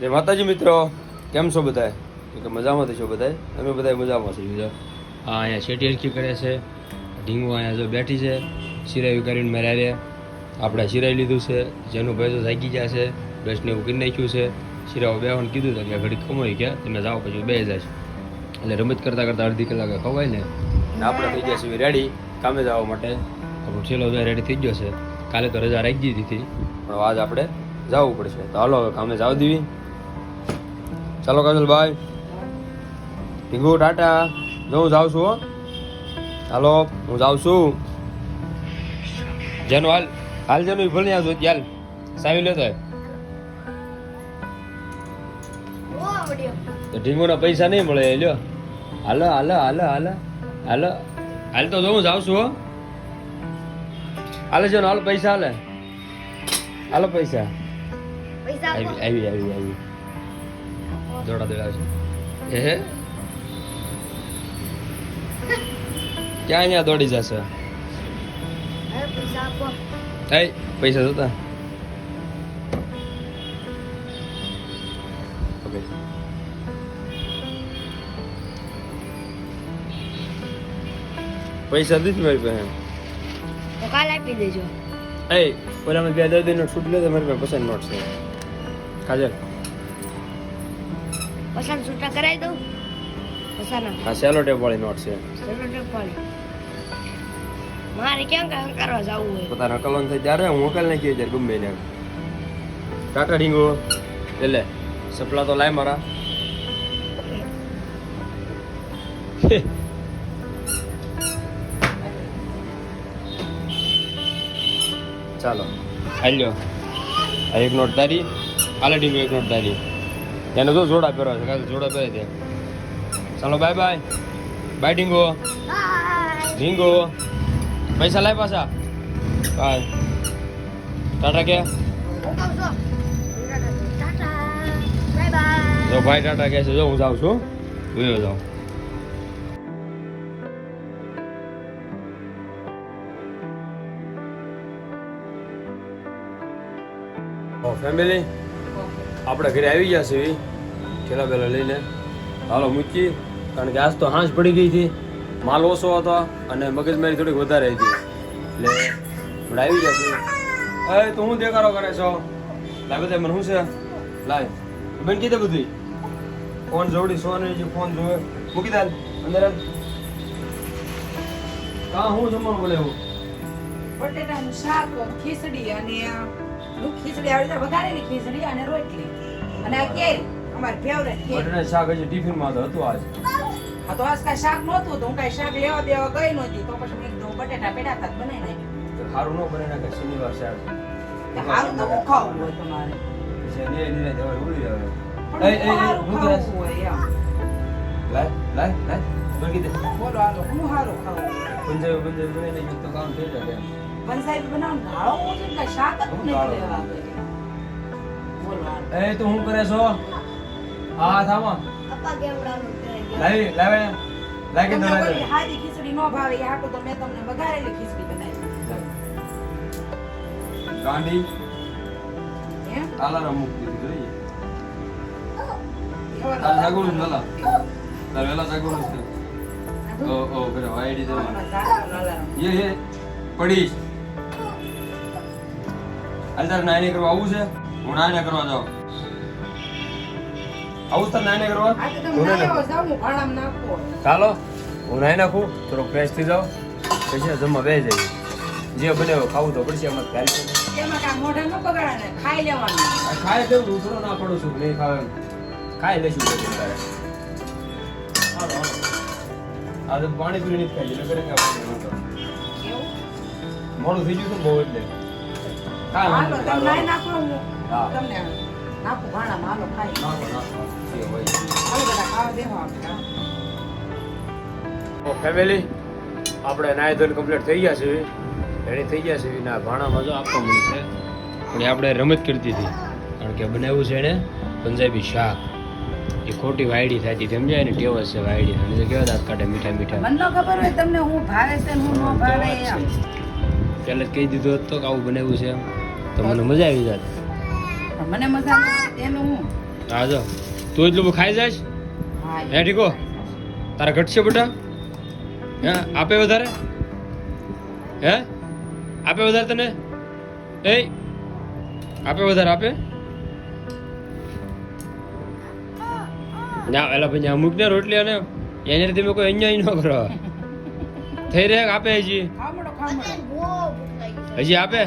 જય માતાજી મિત્રો. કેમ છો બધાય? કે મજામાં છો બધાય? અમે બધા મજામાં છીએ બીજા હા અહીંયા શેટી હરખી કરે છે. ઢીંગો અહીંયા જો બેઠી છે. સિરાયું કરીને મેળ્યા રે આપણે સિરાઈ લીધું છે. જેનું ભાઈ તો જાગી ગયા છે. બ્રશને એવું કરી નાખ્યું છે. સિરાઓ બેવાનું કીધું હતું કે ઘડી કમાઈ ગયા. તમે જાઓ પછી બે જાય એટલે રમત કરતાં કરતાં અડધી કલાકે ખવાય ને. ને આપણે થઈ ગયા છીએ રેડી કામે જવા માટે. આપણો છેલ્લો રેડી થઈ ગયો છે. કાલે તો રજા રાખી દીધી હતી. પણ આજ આપણે જવું પડશે. તો હાલો, હવે કામે જાવ દેવી. ચાલો કાજલભાઈ ઢીંગુ ટાટા. જો હું જાઉં છું. હાલો, હું જાઉં છું. જેનું હાલ હાલ જેનું ભણી આવજો ચાલ સાવી લેતો ઢીંગુના પૈસા નહીં મળે, લ્યો. હાલો હાલો હાલો હાલો. હાલો. હાલ તો જો હું જાઉં છું, હો. હાલે જો હાલ પૈસા હાલે. હાલો પૈસા. આવી આવી આવી આવી. દોડા દોડા છે હે? ક્યાં અહીંયા દોડી જશે? એ પૈસા જોતા. પૈસા દીધી મારી પાસે. કાલ આપી દેજો. એ પેલા મેં બે દર્દી નોટ છૂટ લે તમારે પાસે પસંદ નોટ છે. કાજલ. પસંદ છૂટા કરાવી દઉં? પસંદ હા સેલો ટેપ વાળી નોટ છે. મારે કેમ કામ કરવા જવું હોય? પોતાના કલોન થઈ ત્યારે હું અકલ નાખી ત્યારે ગમે ને કાકા ડીંગો એટલે સપલા તો લાય મારા. ચાલો. હાલ્યો આ એક નોટ તારી આલે ડીંગો એક નોટ તારી. એને તો જોડા પહેરો છે કાલે જોડા પહેરે છે. ચાલો બાય બાય બાય ડીંગો. ડીંગો. પૈસા લાય પાછા. બાય ટાટા કે? જો ભાઈ ટાટા કહે છે જો હું જાઉં છું. જોયો જાઉં. ફેમિલી આપણે ઘરે આવી ગયા છે ઠેલા બેલા લઈને. હાલો, મૂકી. કારણ કે આજ તો હાંસ પડી ગઈ હતી. માલ ઓછો હતો અને મગજમારી થોડીક વધારે હતી. એટલે આપણે આવી ગયા છે એ તો હું દેખાડો કરે છો? બધા મને શું છે? લાય. બેન, કીધે બધી. ફોન જોડી સોની જે ફોન જોવે. મૂકી દે. અંદર. કા, હું જમવાનું બોલે એવું બટેટાનું શાક, ખીચડી અને નું ખીચડી આવી રીતે વઘારેલી ખીચડી અને રોટલી. અને આ કેરી અમારે ફેવરેટ કેરી. શાક હજી ટિફિનમાં તો હતું આજ. આ તો આજ કાંઈ શાક નહોતું તો હું કાંઈ શાક લેવા દેવા ગઈ નહોતી તો પછી મેં કીધું બટેટા પેડા હતા બનાવી નાખ્યું. તો સારું ન બને નાખે શનિવાર શાક સારું તો હું ખાવું હોય તમારે. પછી એને એ ઉડી આવે. એ, એ, હું લાય લાય લાય. બોલો હાલો હું સારું ખાવું. પંજાબી પંજાબી બનાવીને તો કામ થઈ જાય ઓછો શાક જ હું નહીં લેવા ગઈ એ તું શું કરે છો? હા થામો પપ્પા કેવડાનું લાવી લાવે. લાગી લાગે હાદી ખીચડી નો ભાવે એ હાટુ તો મેં તમને વઘારેલી ખીચડી બનાવી ગાંડી. એમ? આલારામ મૂકી દીધી જોઈએ તારે જાગવાનું વેલા તારે વેલા જાગવાનું છે. ઓ ઓ કરે વાયડી દે યે યે અલાર્મ. હાલ તારે નાઈને કરવા આવું છે હું નાઈને કરવા જાઉં આવું તારે નાઈને કરવા જાઓ. ચાલો હું નાઈ નાખું થોડો ફ્રેશ થઈ જાઉં પછી જમવા બે જઈએ જે બને ખાવું તો પડશે એમાં ખાઈ લેવાનું. ખાય તેવું હું ના પડું છું નહીં ખાવે. ખાઈ લેશું તારે હાલો હાલો આ તો પાણી પીણી ખાઈ. એવું? મોડું થઈ ગયું તો બહુ એટલે હાલો, તમે નહીં, નાખો, હું તમને નાખું ભાણામાં, હાલો, ખાઈ. નાખો, નાખો. જે હોય. હાલો બધા ખાવા બેસો આપણે. ફેમિલી આપણે નાય ધોઈને કમ્પ્લીટ થઈ ગયા છે એની થઈ ગયા છે ના ભાણામાં જો આપવા મળી છે. પણ એ આપણે રમત કરતી હતી. કારણ કે બનાવ્યું છે એને પંજાબી શાક. એ ખોટી વાયડી થતી સમજાય ને? ટેવ છે વાયડી? અને જે કેવા દાંત કાઢે મીઠા મીઠા. મને ખબર હોય તમને હું ભાવે છે હું ન ભાવે એમ. પહેલા કહી દીધું હતું કે આવું બનાવ્યું છે એમ. તો મને મજા આવી જાય. મને મજા એનું હું? હા જો. તું એટલું બધું ખાઈ જાય હે ઠીકો તારા ઘટશે બેટા? હે આપે વધારે? હે? આપે વધારે તને? એ આપે વધારે આપે? ના એલા ભાઈ અમુક ને રોટલી અને એને તમે કોઈ અન્યાય ન કરો. થઈ રહ્યા આપે હજી? હજી આપે?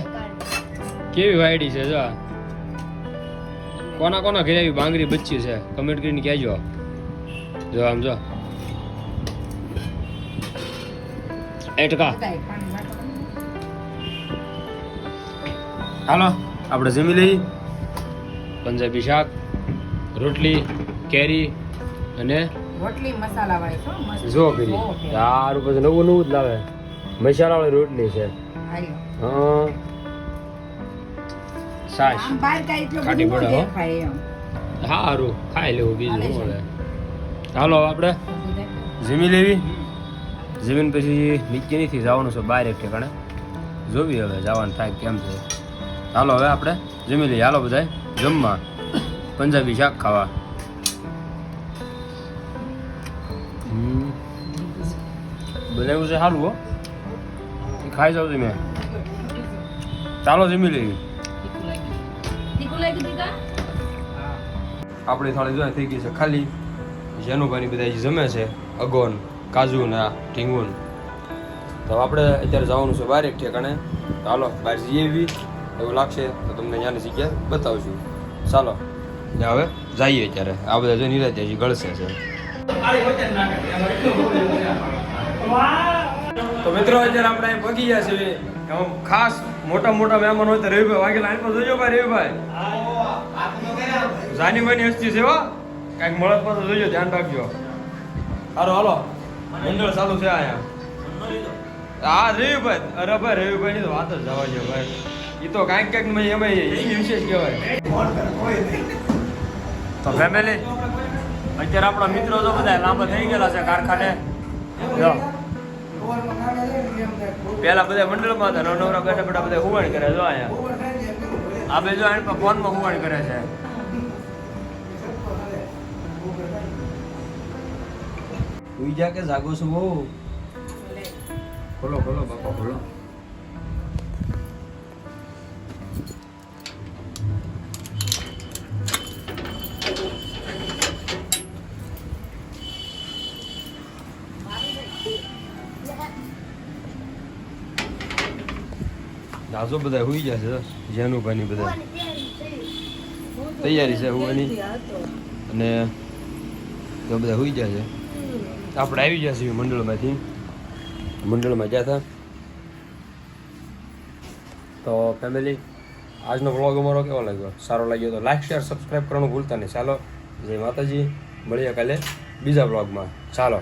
કેવી વાયડી છે જો આ. કોના કોના ઘરે આવી બાંગરી બચ્ચી છે? કમેન્ટ કરીને કહેજો. જો આમ જો. એ ટકા. બધાય પાણી વાટો કરી. હાલો આપણે જમી લઈ પંજાબી શાક રોટલી કેરી અને રોટલી મસાલા વાળી જો કરી. સારું પછી નવું નવું જ લાવે. મસાલા વાળી રોટલી છે. હા. સાસ. બધું પડે. સારું ખાઈ લેવું બીજું મળે હાલો આપણે જમી લેવી. જમીન પછી નીચે નથી જવાનું છે બહાર એક ઠેકાણે? જોવી હવે જવાનું થાય કેમ છે. હાલો હવે આપણે જમી લઈએ. હાલો બધાય જમવા. પંજાબી શાક ખાવા. બનાવ્યું છે સારું હો. ખાઈ જાવ તમે. ચાલો જમી લેવી. લાગ્યું તીખા? આપણી થાળી જોઈએ થઈ ગઈ છે ખાલી. જેનુભાઈની બધા હજી જમે છે અગોન કાજુ ને આ ઢીંગુન. તો આપણે અત્યારે જવાનું છે બહાર એક ઠેકાણે. તો હાલો બહાર જઈએ બી એવું લાગશે તો તમને ત્યાંની જગ્યા બતાવશું. ચાલો. ને હવે જઈએ અત્યારે. આ બધા જો નિરાતે હજી ગળશે છે. તો મિત્રો, અત્યારે આપણે પગી ગયા આમ ખાસ મોટા મોટા મહેમાન હોય તો રવિભાઈ વાઘેલા આની પર જોજો ભાઈ, રવિભાઈ. જાનીભાઈની હસ્તી છે હો. કાંઈક મળત પર જોજો, ધ્યાન રાખજો. હારો હાલો. મંડળ ચાલુ છે અહીંયા. હા, રવિભાઈ. અરે ભાઈ રવિભાઈ ની તો વાત જ જવા દો ભાઈ. એ તો કાંઈક કાંઈક એમાં એ વિશેષ કહેવાય. તો ફેમિલી અત્યારે આપણા મિત્રો તો બધા લાંબા થઈ ગયેલા છે કારખાને. જો. પેલા બધા મંડળમાં હતા નવ નવરા બેઠા બેઠા બધા હુવાણ કરે જો અહીંયા. આ બે જો આની પર ફોનમાં હુવાણ કરે છે. હુઈ જા કે જાગો છો બહુ. ખોલો ખોલો બાપા ખોલો. નાજો બધા હુઈ જશે છે જેનુભાઈ બધા. તૈયારી છે, હોવાની. અને તો બધા હુઈ જશે આપણે આવી જશે મંડળમાંથી. મંડળમાં ગયા હતા. તો ફેમિલી આજનો વ્લોગ અમારો કેવો લાગ્યો? સારો લાગ્યો તો લાઈક શેર સબસ્ક્રાઈબ કરવાનું ભૂલતા નહીં. ચાલો, જય માતાજી. મળીએ કાલે બીજા વ્લોગમાં ચાલો.